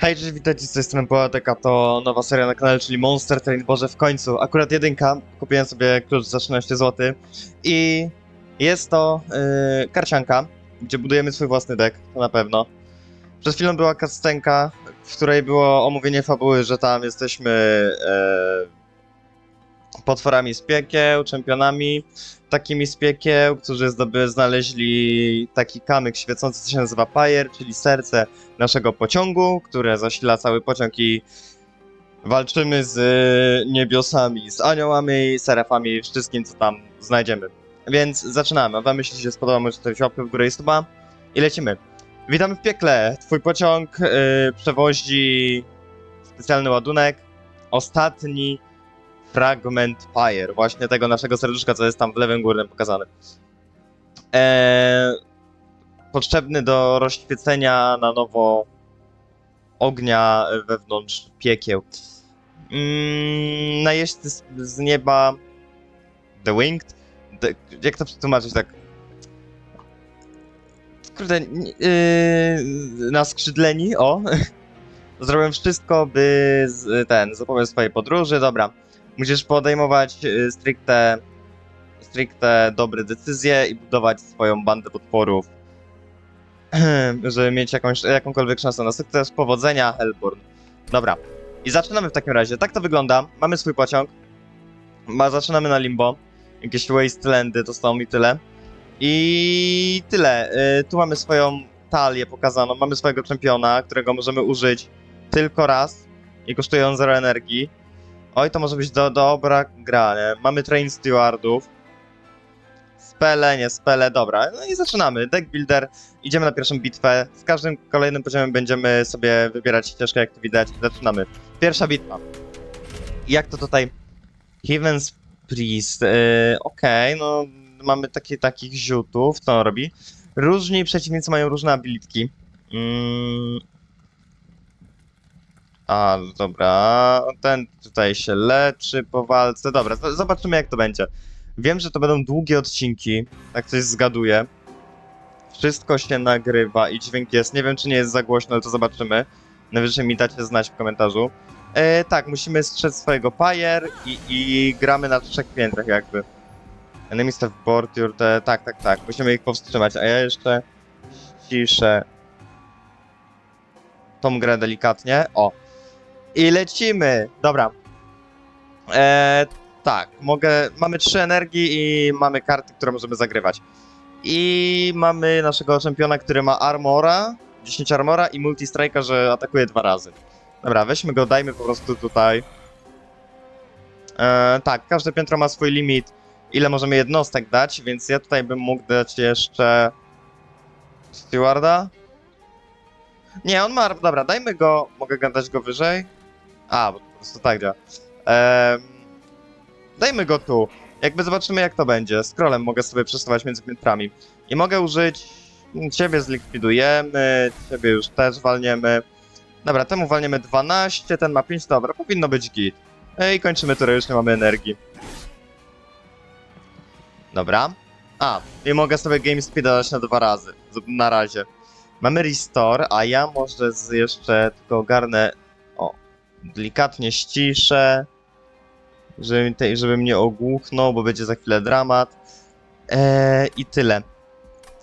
Hej, cześć, witajcie z tej strony Poetyka, to nowa seria na kanale, czyli Monster Train, Boże w końcu. Akurat jedynka, kupiłem sobie klucz za 13 zł i jest to yy, karcianka, gdzie budujemy swój własny deck, to na pewno. Przed chwilą była kastenka, w której było omówienie fabuły, że tam jesteśmy yy, potworami z piekieł, czempionami takimi z piekieł, którzy zdoby, znaleźli taki kamyk świecący, co się nazywa Pyre, czyli serce naszego pociągu, które zasila cały pociąg i walczymy z y, niebiosami, z aniołami, serafami, wszystkim, co tam znajdziemy. Więc zaczynamy. A wam jeśli się spodoba, możecie zostawić łapkę w górę i suba i lecimy. Witamy w piekle. Twój pociąg y, przewozi specjalny ładunek. Ostatni fragment Pyre, właśnie tego naszego serduszka, co jest tam w lewym górnym pokazane. Eee, potrzebny do rozświecenia na nowo ognia wewnątrz piekieł. Mm, najeźdźcy z, z nieba The Winged? The, jak to przetłumaczyć tak? Kurde, yy, naskrzydleni, o. Zrobiłem wszystko, by z, ten, zapowiedz swojej podróży, dobra. Musisz podejmować y, stricte, stricte dobre decyzje i budować swoją bandę potworów, żeby mieć jakąś, jakąkolwiek szansę na sukces. Powodzenia, Hellborn. Dobra. I zaczynamy w takim razie. Tak to wygląda. Mamy swój pociąg. Ma, zaczynamy na limbo. Jakieś wastelandy to są i tyle. I tyle. Y, tu mamy swoją talię pokazaną. Mamy swojego czempiona, którego możemy użyć tylko raz. I kosztuje on 0 energii. Oj, to może być do, dobra gra, nie? Mamy train stewardów. Spele, nie spele, dobra. No i zaczynamy. Deck builder. Idziemy na pierwszą bitwę. Z każdym kolejnym poziomem będziemy sobie wybierać ścieżkę, jak to widać. Zaczynamy. Pierwsza bitwa. Jak to tutaj? Heaven's Priest. Yy, Okej, no mamy takie, takich ziutów. Co on robi? Różni przeciwnicy mają różne abilitki. Mm. A, dobra. Ten tutaj się leczy po walce. Dobra, zobaczymy jak to będzie. Wiem, że to będą długie odcinki, tak coś zgaduję. Wszystko się nagrywa i dźwięk jest. Nie wiem, czy nie jest za głośno, ale to zobaczymy. Najwyżej mi dacie znać w komentarzu. E, tak, musimy strzec swojego Pyre i, i gramy na trzech piętrach jakby. Enemies have. Te, tak, tak, tak. Musimy ich powstrzymać, a ja jeszcze ściszę tą grę delikatnie. O. I lecimy! Dobra. E, tak, mogę... Mamy trzy energii i mamy karty, które możemy zagrywać. I mamy naszego czempiona, który ma armora, 10 armora i multistrike'a, że atakuje dwa razy. Dobra, weźmy go, dajmy po prostu tutaj. E, tak, każde piętro ma swój limit, ile możemy jednostek dać, więc ja tutaj bym mógł dać jeszcze... Stewarda? Nie, on ma... Dobra, dajmy go... Mogę ga- dać go wyżej? A, bo po prostu tak działa. Em, dajmy go tu. Jakby zobaczymy jak to będzie. Scrollem mogę sobie przesuwać między piętrami. I mogę użyć... Ciebie zlikwidujemy, ciebie już też walniemy. Dobra, temu walniemy 12, ten ma 5, dobra, powinno być git. E, I kończymy turę, już nie mamy energii. Dobra. A, i mogę sobie game speeda dać na dwa razy. Na razie. Mamy restore, a ja może jeszcze tylko ogarnę. Delikatnie ściszę. Żeby, te, żeby mnie ogłuchnął, bo będzie za chwilę dramat. Eee, I tyle.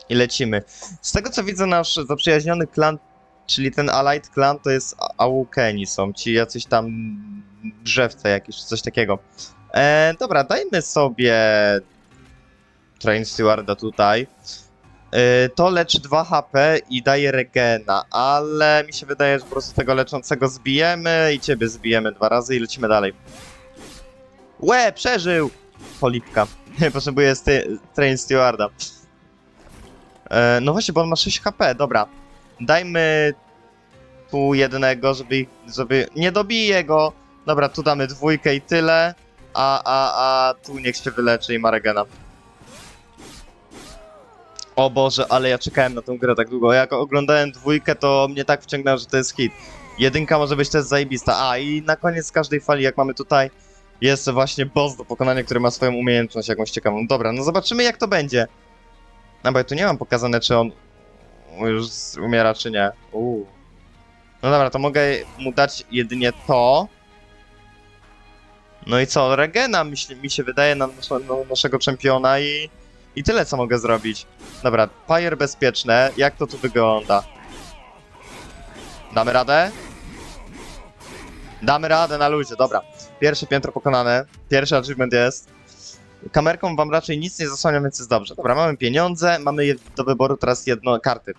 I lecimy. Z tego co widzę, nasz zaprzyjaźniony klan, czyli ten Allied Clan, to jest A- Awookeni są, ci jacyś tam drzewce jakieś, coś takiego. Eee, dobra, dajmy sobie Train Stewarda tutaj. Yy, to leczy 2 HP i daje regena, ale mi się wydaje, że po prostu tego leczącego zbijemy i ciebie zbijemy dwa razy i lecimy dalej. Łe, przeżył! Polipka. Potrzebuję sty- Train Stewarda. E, no właśnie, bo on ma 6 HP, dobra. Dajmy tu jednego, żeby, żeby... Nie dobiję go! Dobra, tu damy dwójkę i tyle, a, a, a tu niech się wyleczy i ma regena. O Boże, ale ja czekałem na tę grę tak długo. Jak oglądałem dwójkę, to mnie tak wciągnęło, że to jest hit. Jedynka może być też zajebista. A, i na koniec każdej fali, jak mamy tutaj, jest właśnie boss do pokonania, który ma swoją umiejętność jakąś ciekawą. Dobra, no zobaczymy jak to będzie. No bo ja tu nie mam pokazane, czy on już umiera, czy nie. Uuu. No dobra, to mogę mu dać jedynie to. No i co? Regena myśl, mi się wydaje na, na naszego czempiona i, i tyle co mogę zrobić. Dobra, Fire bezpieczne. Jak to tu wygląda? Damy radę? Damy radę na luzie, dobra. Pierwsze piętro pokonane. Pierwszy achievement jest. Kamerką wam raczej nic nie zasłania, więc jest dobrze. Dobra, mamy pieniądze, mamy do wyboru teraz jedno karty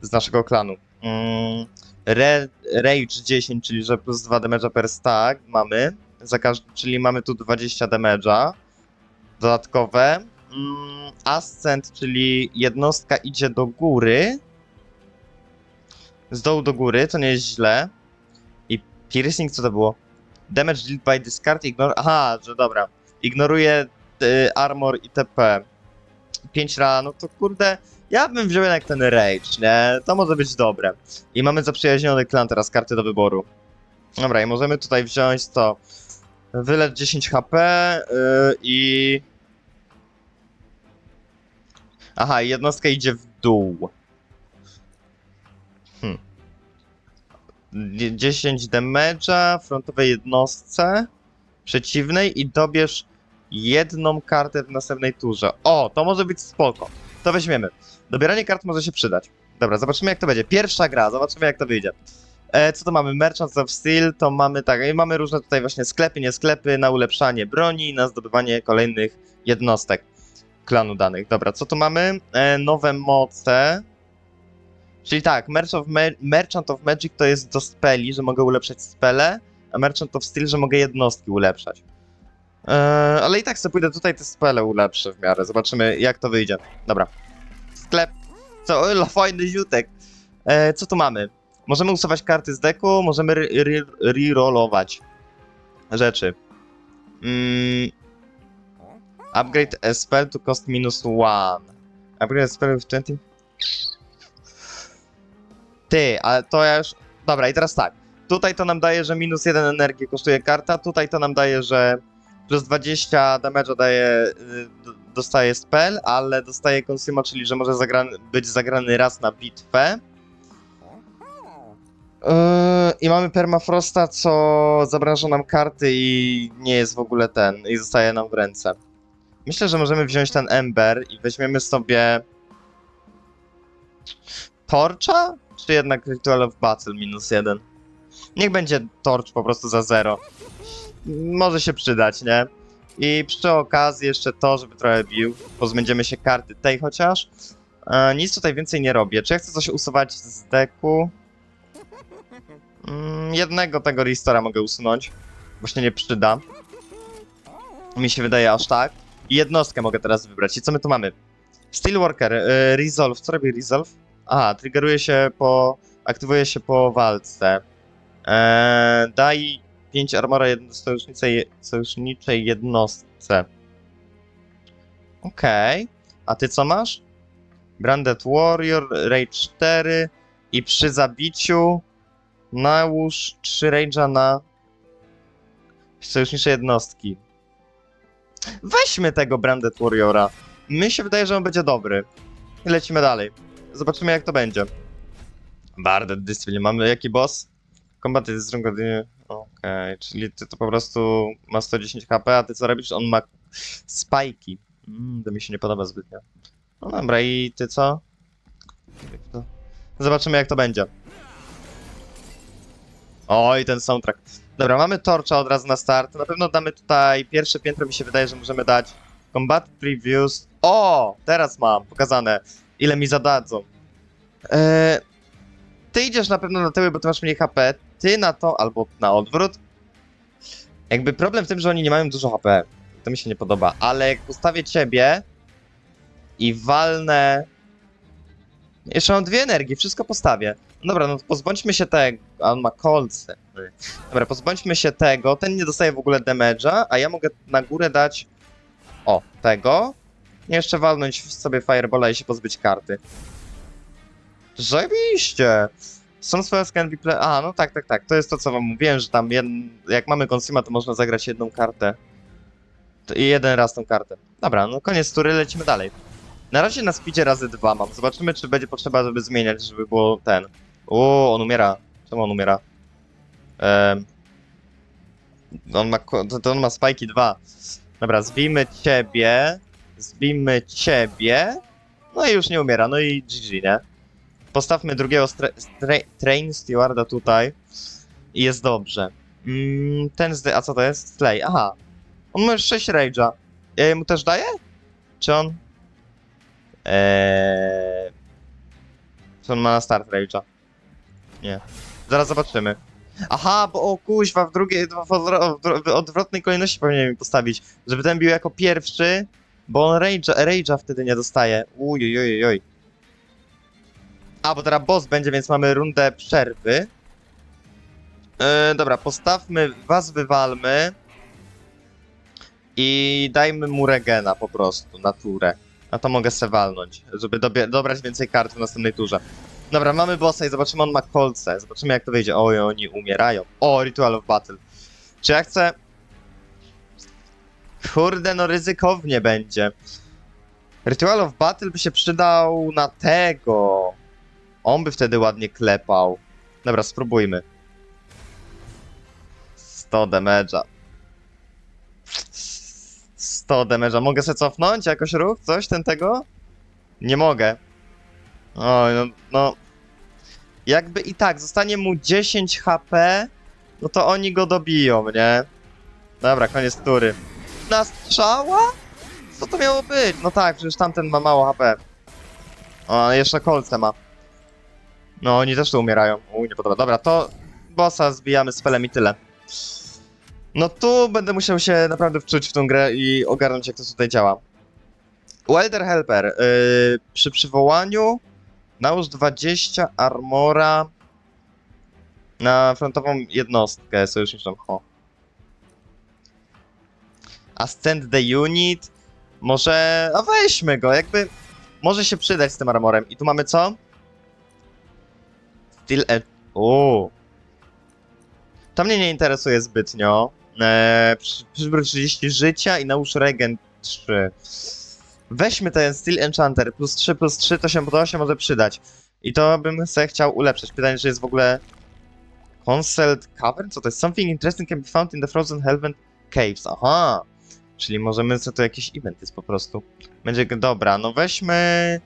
z naszego klanu. Mm, Re, Rage 10, czyli że plus 2 damage'a per stack mamy. Za każdy, czyli mamy tu 20 damage'a dodatkowe. Mm, Ascent, czyli jednostka idzie do góry. Z dołu do góry, to nie jest źle. I piercing, co to było? Damage dealt by discard, ignore... Aha, że dobra. Ignoruje y, armor i TP. 5 ran, no to kurde, ja bym wziął jednak ten Rage, nie? To może być dobre. I mamy zaprzyjaźniony klan teraz, karty do wyboru. Dobra, i możemy tutaj wziąć to. Wylecz 10 HP yy, i... Aha, jednostka idzie w dół. Dzie- 10 damage'a frontowej jednostce przeciwnej i dobierz jedną kartę w następnej turze. O, to może być spoko. To weźmiemy. Dobieranie kart może się przydać. Dobra, zobaczymy jak to będzie. Pierwsza gra, zobaczymy jak to wyjdzie. E, co to mamy? Merchants of Steel, to mamy tak, mamy różne tutaj właśnie sklepy, nie sklepy, na ulepszanie broni, na zdobywanie kolejnych jednostek klanu danych. Dobra, co tu mamy? E, nowe moce. Czyli tak, Merchant of, Merchant of Magic to jest do speli, że mogę ulepszać spele, a Merchant of Steel, że mogę jednostki ulepszać. E, ale i tak sobie pójdę tutaj te spele ulepszę w miarę. Zobaczymy jak to wyjdzie. Dobra. Sklep. Co? O, fajny ziutek. E, co tu mamy? Możemy usuwać karty z deku, możemy re- re- rerollować rzeczy. Mm. Upgrade a spell to cost minus one. Upgrade a spell with 20. Ty, ale to ja już... Dobra, i teraz tak. Tutaj to nam daje, że minus 1 energii kosztuje karta, tutaj to nam daje, że plus 20 damage'a daje, y, dostaje spell, ale dostaje consumer, czyli że może być zagrany raz na bitwę. Yy, I mamy permafrosta, co zabraża nam karty i nie jest w ogóle ten, i zostaje nam w ręce. Myślę, że możemy wziąć ten Ember i weźmiemy sobie... Torcha? Czy jednak Ritual of Battle minus jeden? Niech będzie Torch po prostu za zero. Może się przydać, nie? I przy okazji jeszcze to, żeby trochę bił. Pozbędziemy się karty tej chociaż. E, nic tutaj więcej nie robię. Czy ja chcę coś usuwać z deku? Mm, jednego tego Restora mogę usunąć. Właśnie nie przyda. Mi się wydaje aż tak. Jednostkę mogę teraz wybrać. I co my tu mamy? Steelworker, y, Resolve. Co robi Resolve? Aha, triggeruje się po... Aktywuje się po walce. Eee, daj 5 armora jedno, sojuszniczej, sojuszniczej jednostce. Okej. A ty co masz? Branded Warrior, Rage 4 i przy zabiciu nałóż 3 rage'a na sojusznicze jednostki. Weźmy tego Branded Warriora. Mi się wydaje, że on będzie dobry. I lecimy dalej. Zobaczymy jak to będzie. Barded Discipline. Mamy jaki boss? Combat jest z. Okej, czyli ty to po prostu ma 110 HP, a ty co robisz? On ma spajki. Mm, to mi się nie podoba zbytnio. No dobra, i ty co? Zobaczymy jak to będzie. Oj, ten soundtrack. Dobra, mamy torcza od razu na start. Na pewno damy tutaj pierwsze piętro, mi się wydaje, że możemy dać Combat Previews. O! Teraz mam pokazane, ile mi zadadzą. Eee, ty idziesz na pewno na tyły, bo ty masz mniej HP. Ty na to, albo na odwrót. Jakby problem w tym, że oni nie mają dużo HP. To mi się nie podoba. Ale jak ustawię ciebie i walnę. Jeszcze mam dwie energii, wszystko postawię. Dobra, no pozbądźmy się tego. A on ma kolce. Dobra, pozbądźmy się tego. Ten nie dostaje w ogóle damage'a, a ja mogę na górę dać. O, tego. I jeszcze walnąć sobie Firebola i się pozbyć karty. Zajebiście! Some spells can be play... A, no tak, tak, tak. To jest to, co wam mówiłem, że tam jed... jak mamy Consuma, to można zagrać jedną kartę. I jeden raz tą kartę. Dobra, no koniec tury, lecimy dalej. Na razie na speedzie razy dwa mam. Zobaczymy, czy będzie potrzeba, żeby zmieniać, żeby było ten. O, on umiera. Czemu on umiera? On ma, to, on ma spajki 2. Dobra, zbijmy ciebie. Zbijmy ciebie. No i już nie umiera, no i GG, nie? Postawmy drugiego train stewarda tutaj. I jest dobrze. Mm, ten z... A co to jest? Slay, aha. On ma już 6 rage'a. Ja mu też daję? Czy on... Eee... Czy on ma na start rage'a? Nie. Zaraz zobaczymy. Aha, bo o kuźwa, w drugiej, w, odwrotnej kolejności powinienem postawić, żeby ten bił jako pierwszy, bo on rage'a, rage'a wtedy nie dostaje. Uj, uj, uj. A, bo teraz boss będzie, więc mamy rundę przerwy. Yy, dobra, postawmy, was wywalmy i dajmy mu regena po prostu, na turę. A to mogę se walnąć, żeby dobrać więcej kart w następnej turze. Dobra, mamy bossa i zobaczymy, on ma kolce. Zobaczymy, jak to wyjdzie. Oj, oni umierają. O, Ritual of Battle. Czy ja chcę... Kurde, no ryzykownie będzie. Ritual of Battle by się przydał na tego. On by wtedy ładnie klepał. Dobra, spróbujmy. 100 damage'a. 100 damage'a. Mogę se cofnąć jakoś ruch? Coś ten tego? Nie mogę. Oj, no, no. Jakby i tak, zostanie mu 10 HP, no to oni go dobiją, nie? Dobra, koniec tury. Na strzała? Co to miało być? No tak, przecież tamten ma mało HP. O, jeszcze kolce ma. No, oni też tu umierają. Uj, nie podoba. Dobra, to bossa zbijamy z pelem i tyle. No tu będę musiał się naprawdę wczuć w tą grę i ogarnąć jak to tutaj działa. Welder Helper. Yy, przy przywołaniu nałóż 20 armora na frontową jednostkę sojuszniczą. Ho. Ascend the unit. Może... A weźmy go, jakby... Może się przydać z tym armorem. I tu mamy co? Steel Edge. Uuu. To mnie nie interesuje zbytnio. Eee, przy- przywróć 30 życia i nałóż regen 3. Weźmy ten Steel Enchanter. Plus 3, plus 3 to się, to się może przydać. I to bym sobie chciał ulepszyć. Pytanie, czy jest w ogóle... Concealed Cavern? Co to jest? Something interesting can be found in the Frozen Helven Caves. Aha! Czyli możemy, co to jakiś event jest po prostu. Będzie, dobra, no weźmy...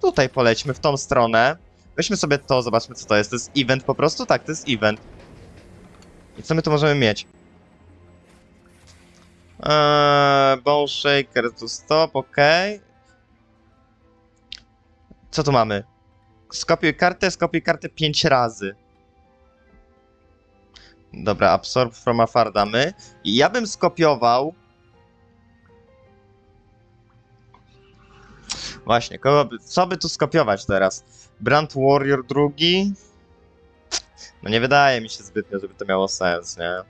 Tutaj polećmy, w tą stronę. Weźmy sobie to, zobaczmy co to jest. To jest event po prostu? Tak, to jest event. I co my tu możemy mieć? Eee, bone Shaker to stop, ok. Co tu mamy? Skopiuj kartę, skopiuj kartę 5 razy. Dobra, absorb from afar damy. Ja bym skopiował... Właśnie, kogo by, co by tu skopiować teraz? Brand Warrior drugi? No nie wydaje mi się zbytnio, żeby to miało sens, nie?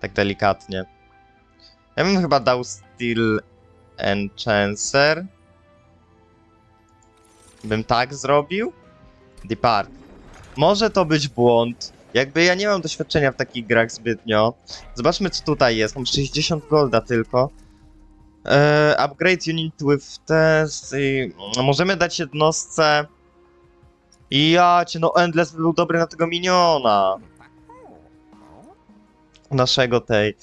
Tak delikatnie. Ja bym chyba dał Steel Enchancer. Bym tak zrobił? Depart. Może to być błąd. Jakby ja nie mam doświadczenia w takich grach zbytnio. Zobaczmy co tutaj jest. Mam 60 golda tylko. Eee, upgrade unit with test. I... Możemy dać jednostce. I ja cię, no Endless by był dobry na tego miniona. Naszego tej.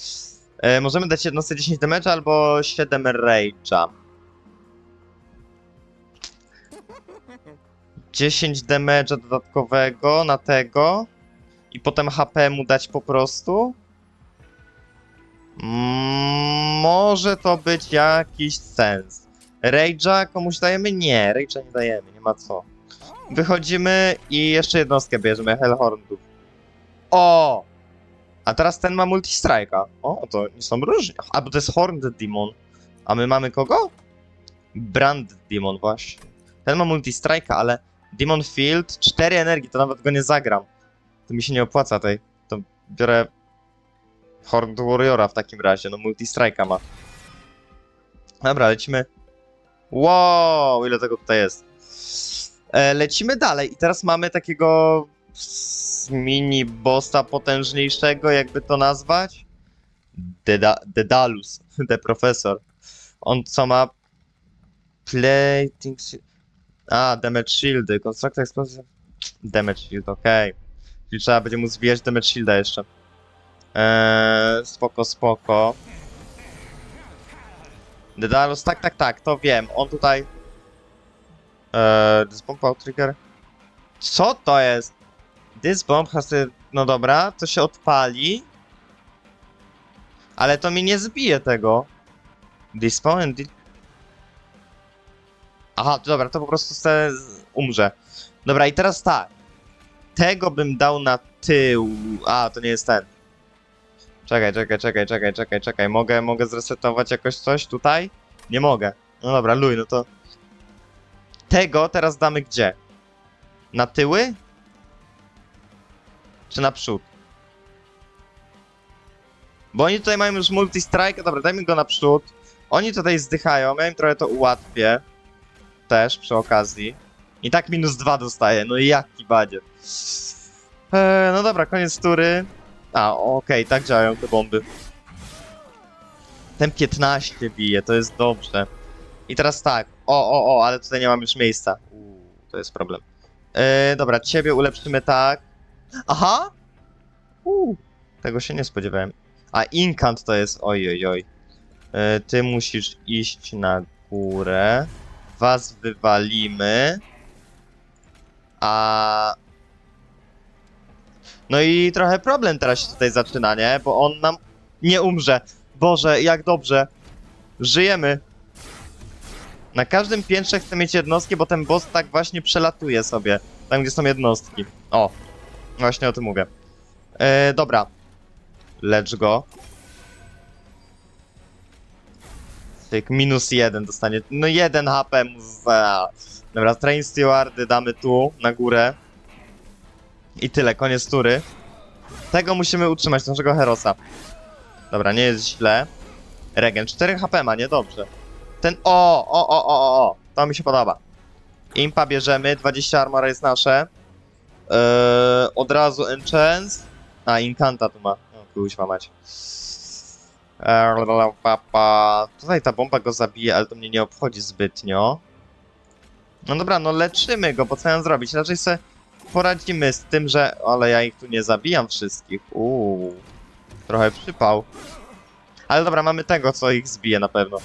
E, możemy dać jednostce 10 damage albo 7 rage'a. 10 damage'a dodatkowego na tego. I potem HP mu dać po prostu. Mm, może to być jakiś sens. Rage'a komuś dajemy? Nie, Rage'a nie dajemy, nie ma co. Wychodzimy i jeszcze jednostkę bierzemy, Hellhornów. O! A teraz ten ma multistrike'a. O, to są różni. A, bo to jest Horned Demon. A my mamy kogo? Brand Demon, właśnie. Ten ma multistrike'a, ale Demon Field, 4 energii, to nawet go nie zagram. To mi się nie opłaca tej. To biorę Horned Warriora w takim razie, no multistrike'a ma. Dobra, lecimy. Wow, ile tego tutaj jest. E, lecimy dalej i teraz mamy takiego mini bossa potężniejszego, jakby to nazwać. Deda Dedalus, the professor. On co ma? Plating... A, damage shieldy, construct explosive... Damage shield, okej. Czyli trzeba będzie mu zbijać damage shielda jeszcze. Eee, spoko, spoko. Dedalus, tak, tak, tak, to wiem. On tutaj... Eee, out trigger? Co to jest? This bomb has a... No dobra, to się odpali. Ale to mi nie zbije tego. Despawn and... Di Aha, dobra, to po prostu se umrze. Dobra, i teraz tak. Tego bym dał na tył. A, to nie jest ten. Czekaj, czekaj, czekaj, czekaj, czekaj, czekaj. Mogę, mogę zresetować jakoś coś tutaj? Nie mogę. No dobra, luj, no to... Tego teraz damy gdzie? Na tyły? Czy naprzód? Bo oni tutaj mają już multi-strike, dobra, dajmy go naprzód. Oni tutaj zdychają, ja im trochę to ułatwię. Też przy okazji. I tak minus dwa dostaję, no i jaki badzie. Eee, no dobra, koniec tury. A, okej, tak działają te bomby. Ten 15 bije, to jest dobrze. I teraz tak, o, o, o, ale tutaj nie mam już miejsca. Uuu, to jest problem. Eee, dobra, ciebie ulepszymy tak. Aha! Uuu, tego się nie spodziewałem. A Incant to jest, oj, oj, oj. E, ty musisz iść na górę. Was wywalimy. A... No i trochę problem teraz się tutaj zaczyna, nie? Bo on nam nie umrze. Boże, jak dobrze. Żyjemy. Na każdym piętrze chcę mieć jednostki, bo ten boss tak właśnie przelatuje sobie. Tam, gdzie są jednostki. O, właśnie o tym mówię. E, dobra. Lecz go. Tyk, minus jeden dostanie. No jeden HP mu za... Dobra, train stewardy damy tu, na górę. I tyle, koniec tury. Tego musimy utrzymać, naszego Herosa. Dobra, nie jest źle. Regen, 4 HP ma, niedobrze. Ten, o, o, o, o, o, o, to mi się podoba. Impa bierzemy, 20 armora jest nasze. Eee, od razu enchant. A, Incanta tu ma. O, kuźwa mać. Eee, pa, pa. Tutaj ta bomba go zabije, ale to mnie nie obchodzi zbytnio. No dobra, no leczymy go, bo co mam zrobić? Raczej sobie poradzimy z tym, że... Ale ja ich tu nie zabijam wszystkich. Uuu. Trochę przypał. Ale dobra, mamy tego, co ich zbije na pewno.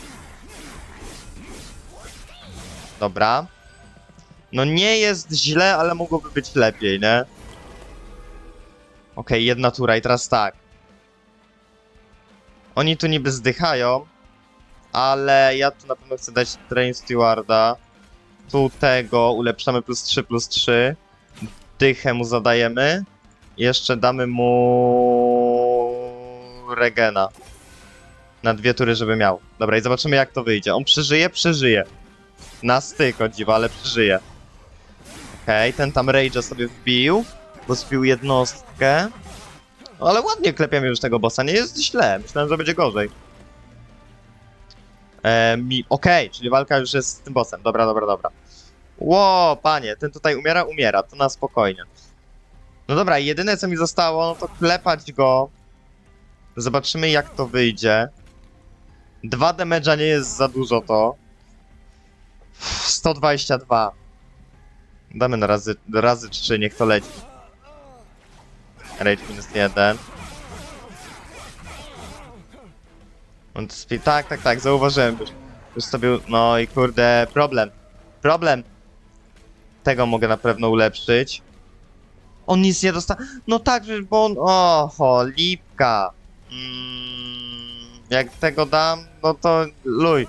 Dobra. No nie jest źle, ale mogłoby być lepiej, nie? Okej, jedna tura i teraz tak. Oni tu niby zdychają, ale ja tu na pewno chcę dać Train Stewarda. Tu tego ulepszamy plus 3, plus 3. Dychę mu zadajemy. Jeszcze damy mu Regena. Na dwie tury, żeby miał. Dobra, i zobaczymy jak to wyjdzie. On przeżyje? Przeżyje. Na styk, o dziwo, ale przeżyje. Okej, ten tam Rage'a sobie wbił, bo zbił jednostkę. No, ale ładnie klepiemy już tego bossa, nie jest źle. Myślałem, że będzie gorzej. E, mi... Okej, czyli walka już jest z tym bossem. Dobra, dobra, dobra. Ło, panie, ten tutaj umiera, umiera, to na spokojnie. No dobra, jedyne co mi zostało, no to klepać go. Zobaczymy jak to wyjdzie. Dwa damage'a nie jest za dużo to. 122. Damy na razy, razy 3, niech to leci. Rage minus 1. On spi- tak, tak, tak, zauważyłem już. Już sobie, no i kurde, problem. Problem. Tego mogę na pewno ulepszyć. On nic nie dostał. No tak, bo on, oho, lipka. Mm, jak tego dam, no to luj.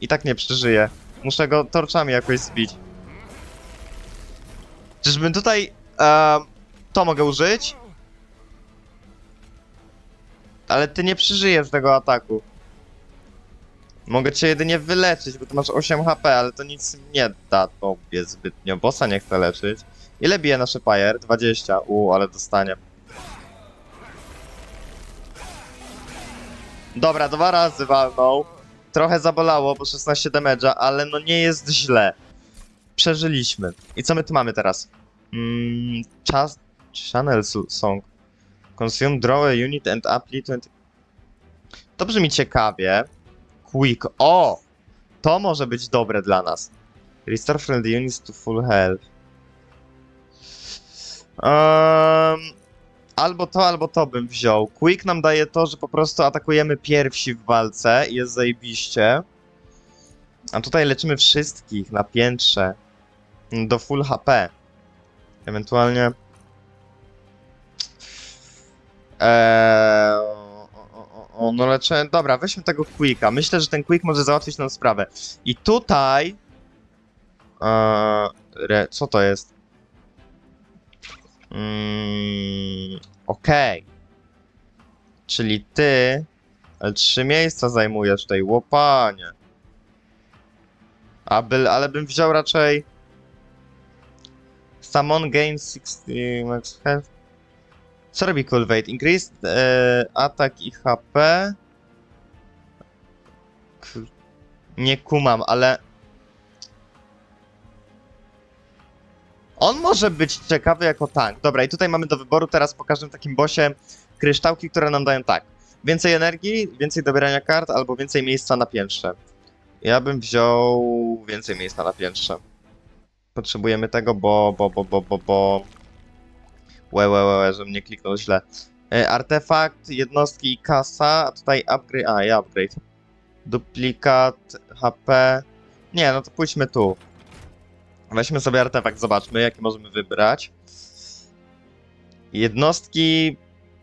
I tak nie przeżyje. Muszę go torczami jakoś zbić. Czyżbym tutaj em, to mogę użyć? Ale ty nie przeżyjesz tego ataku. Mogę cię jedynie wyleczyć, bo ty masz 8 HP, ale to nic nie da tobie zbytnio. Bossa nie chcę leczyć. Ile bije nasze Fire? 20. U, ale dostanie. Dobra, dwa razy walnął. Trochę zabolało, bo 16 damage'a, ale no nie jest źle. Przeżyliśmy. I co my tu mamy teraz? Mm, czas... Channel song. Consume, draw a unit and apply 20... To brzmi ciekawie. Quick. O! To może być dobre dla nas. Restore friendly units to full health. Um, Albo to, albo to bym wziął. Quick nam daje to, że po prostu atakujemy pierwsi w walce i jest zajebiście. A tutaj leczymy wszystkich na piętrze. Do full HP. Ewentualnie... Eee, o, o, o, no leczę... Dobra, weźmy tego Quicka. Myślę, że ten Quick może załatwić nam sprawę. I tutaj... Eee, re, co to jest? Mm, Okej. Czyli ty... Ale trzy miejsca zajmujesz tutaj, łopanie. Aby, ale bym wziął raczej... Summon gain 60 max health. Co robi Cultivate? Increase e, atak i HP. Nie kumam, ale... On może być ciekawy jako tank. Dobra, i tutaj mamy do wyboru teraz po każdym takim bosie kryształki, które nam dają tak. Więcej energii, więcej dobierania kart, albo więcej miejsca na piętrze. Ja bym wziął więcej miejsca na piętrze. Potrzebujemy tego, bo, bo, bo, bo, bo, bo... Łe, łe, łe, łe, żebym nie kliknął źle. E, artefakt, jednostki i kasa, a tutaj upgrade, a i upgrade. Duplikat, HP. Nie, no to pójdźmy tu. Weźmy sobie artefakt, zobaczmy, jaki możemy wybrać. Jednostki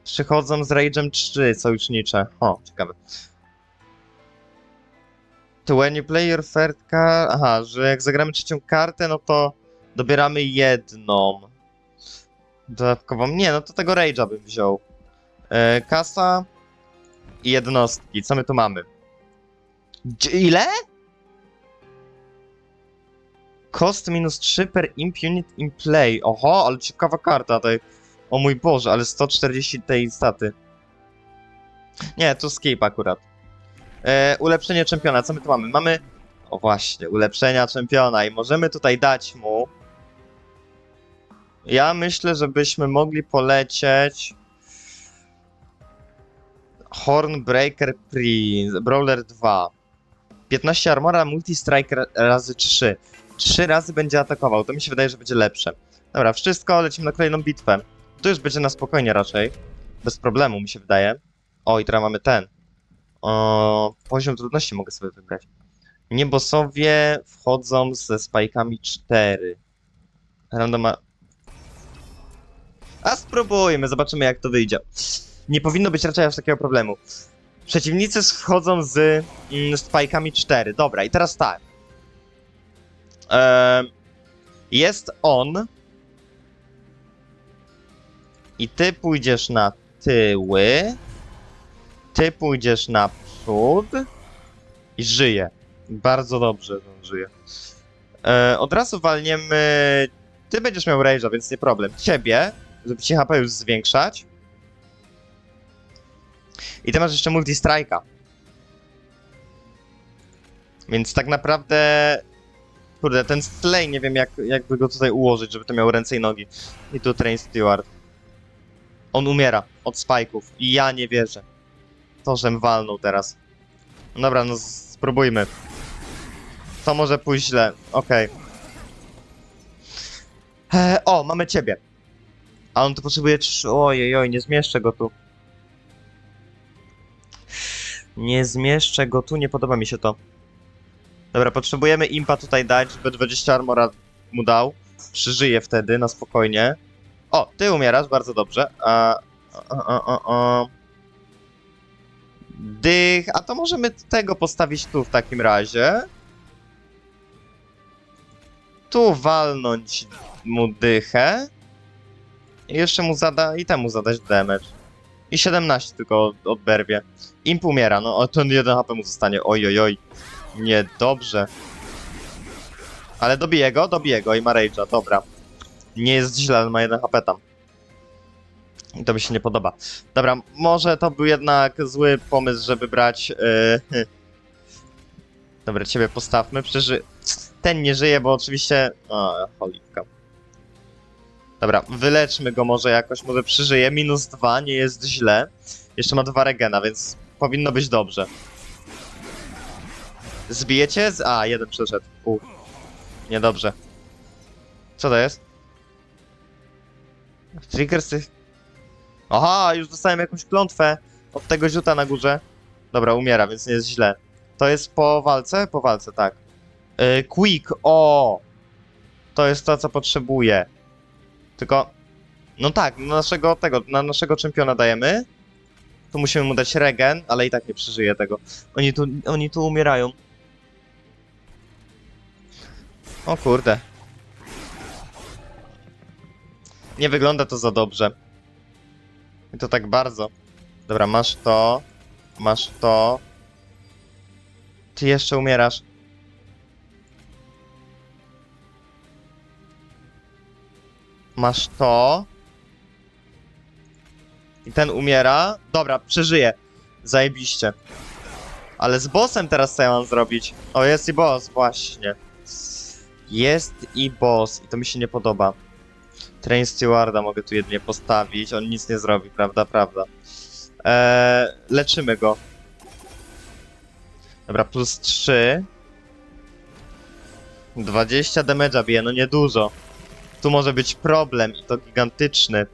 przychodzą z Rage'em 3 sojusznicze. O, ciekawe. To when you play your third card... Aha, że jak zagramy trzecią kartę, no to dobieramy jedną. Dodatkową. Nie, no to tego Rage'a bym wziął. E, kasa i jednostki. Co my tu mamy? Ile? Cost minus 3 per imp unit in play. Oho, ale ciekawa karta tej. O mój Boże, ale 140 tej staty. Nie, to skip akurat. E, ulepszenie czempiona, co my tu mamy? Mamy, o właśnie, ulepszenia czempiona i możemy tutaj dać mu... Ja myślę, że byśmy mogli polecieć... Hornbreaker Prince, Brawler 2. 15 armora, multi-strike razy 3. Trzy razy będzie atakował. To mi się wydaje, że będzie lepsze. Dobra, wszystko, lecimy na kolejną bitwę. Tu już będzie na spokojnie raczej. Bez problemu, mi się wydaje. O, i teraz mamy ten. Poziom trudności mogę sobie wybrać. Niebosowie wchodzą ze spajkami 4. Randoma... A spróbujmy, zobaczymy jak to wyjdzie. Nie powinno być raczej aż takiego problemu. Przeciwnicy wchodzą z mm, spajkami 4. Dobra, i teraz tak. Em, jest on. I ty pójdziesz na tyły. Ty pójdziesz na przód. I żyje. Bardzo dobrze że on żyje. E, od razu walniemy. Ty będziesz miał rage'a, więc nie problem. Ciebie, żeby ci HP już zwiększać. I ty masz jeszcze multi-strike'a. Więc tak naprawdę Kurde, ten Slay, nie wiem jak, jakby go tutaj ułożyć, żeby to miał ręce i nogi. I tu Train Steward. On umiera od spajków i ja nie wierzę. To, żem walnął teraz. Dobra, no spróbujmy. To może pójść źle, okej. Eee, o, mamy ciebie. A on tu potrzebuje. Ojej, oj, nie zmieszczę go tu. Nie zmieszczę go tu, nie podoba mi się to. Dobra, potrzebujemy impa tutaj dać, żeby 20 armora mu dał. Przeżyje wtedy, na spokojnie. O, ty umierasz, bardzo dobrze. A, a, a, a, a. Dych, a to możemy tego postawić tu w takim razie. Tu walnąć mu dychę. I jeszcze mu zada, i temu zadać damage. I 17 tylko od- odberwie. Imp umiera, no o, ten jeden HP mu zostanie, oj, oj, oj. Niedobrze. Ale dobiję go, dobiję go i ma rage'a, dobra. Nie jest źle, ale ma jeden HP tam. I to mi się nie podoba. Dobra, może to był jednak zły pomysł, żeby brać... Yy... Dobra, ciebie postawmy, przecież ten nie żyje, bo oczywiście... O, cholipka. Dobra, wyleczmy go może jakoś, może przeżyje. Minus dwa, nie jest źle. Jeszcze ma dwa regena, więc powinno być dobrze. Zbijecie? A, jeden przeszedł. U. Niedobrze. Co to jest? Trigger z tych... Aha, już dostałem jakąś klątwę od tego ziuta na górze. Dobra, umiera, więc nie jest źle. To jest po walce? Po walce, tak. Yy, quick, o! To jest to, co potrzebuję. Tylko, no tak, na naszego tego, na naszego czempiona dajemy. Tu musimy mu dać regen, ale i tak nie przeżyje tego. Oni tu, oni tu umierają. O kurde. Nie wygląda to za dobrze. I to tak bardzo. Dobra, masz to. Masz to. Ty jeszcze umierasz. Masz to. I ten umiera. Dobra, przeżyje. Zajebiście. Ale z bossem teraz co ja mam zrobić? O, jest i boss, właśnie. Jest i boss. I to mi się nie podoba. Train Stewarda mogę tu jedynie postawić. On nic nie zrobi, prawda? Prawda. Eee, leczymy go. Dobra, plus 3. 20 damage'a bije, no niedużo. Tu może być problem i to gigantyczny.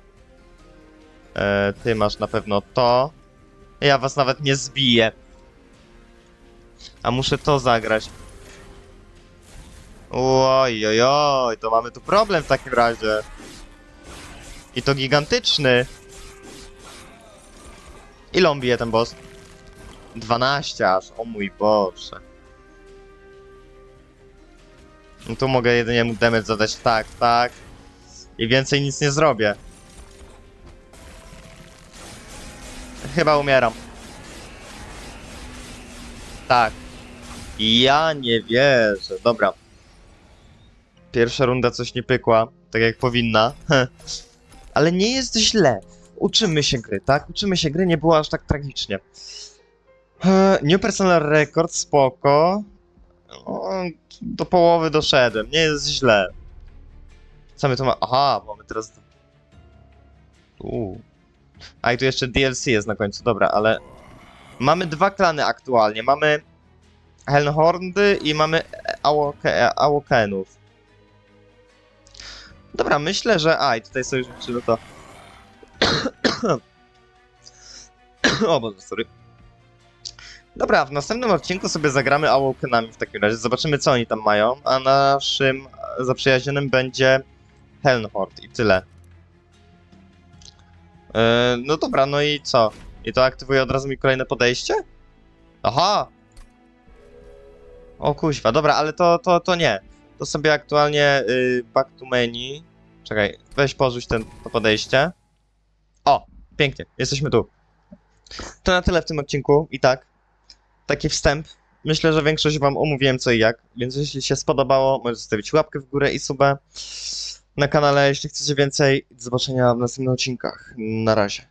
Eee, ty masz na pewno to. Ja was nawet nie zbiję. A muszę to zagrać. Oj, oj, oj, to mamy tu problem w takim razie. I to gigantyczny. Ile on bije ten boss? 12 aż, o mój Boże. No tu mogę jedynie mu damage zadać tak, tak. I więcej nic nie zrobię. Chyba umieram. Tak. Ja nie wierzę. Dobra. Pierwsza runda coś nie pykła, tak jak powinna. Ale nie jest źle. Uczymy się gry, tak? Uczymy się gry, nie było aż tak tragicznie. New personal record, spoko. Do połowy doszedłem, nie jest źle. Co my tu ma? Aha, mamy teraz... Uuu. A i tu jeszcze DLC jest na końcu, dobra, ale... Mamy dwa klany aktualnie, mamy Helnhorndy i mamy Awoke- Awokenów. Dobra, myślę, że... A, i tutaj sojuszniczy, no to... o Boże, sorry. Dobra, w następnym odcinku sobie zagramy Awokenami w takim razie. Zobaczymy, co oni tam mają, a naszym zaprzyjaźnionym będzie Helnhord i tyle. E, no dobra, no i co? I to aktywuje od razu mi kolejne podejście? Aha! O kuźwa, dobra, ale to, to, to nie. To sobie aktualnie y, back to menu. Czekaj, weź porzuć ten, to podejście. O, pięknie, jesteśmy tu. To na tyle w tym odcinku i tak. Taki wstęp. Myślę, że większość wam omówiłem co i jak, więc jeśli się spodobało, możecie zostawić łapkę w górę i subę na kanale, jeśli chcecie więcej. Do zobaczenia w następnych odcinkach. Na razie.